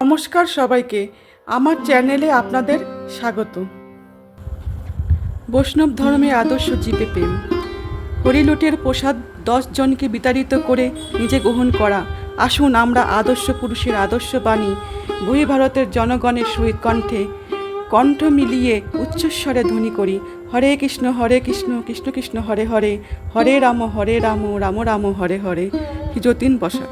নমস্কার সবাইকে, আমার চ্যানেলে আপনাদের স্বাগত। বৈষ্ণব ধর্মে আদর্শ জীবে প্রেম। হরিলুটের প্রসাদ জনকে বিতাড়িত করে নিজে গ্রহণ করা। আসুন আমরা আদর্শ পুরুষের আদর্শ বাণী বহি ভারতের জনগণের সহিত কণ্ঠে কণ্ঠ মিলিয়ে উচ্চস্বরে ধ্বনি করি। হরে কৃষ্ণ হরে কৃষ্ণ কৃষ্ণ কৃষ্ণ, হরে হরে হরে রাম হরে রাম রাম রাম, হরে হরে। যতীন বসা